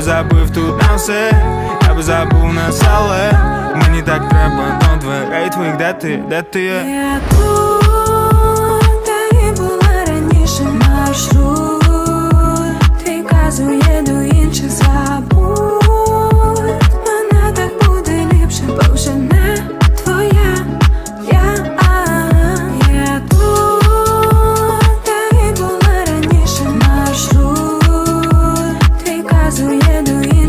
би забив тут на все, я би забув на сале. мені так треба до дверей твоїх, де ти, де ти є? Де і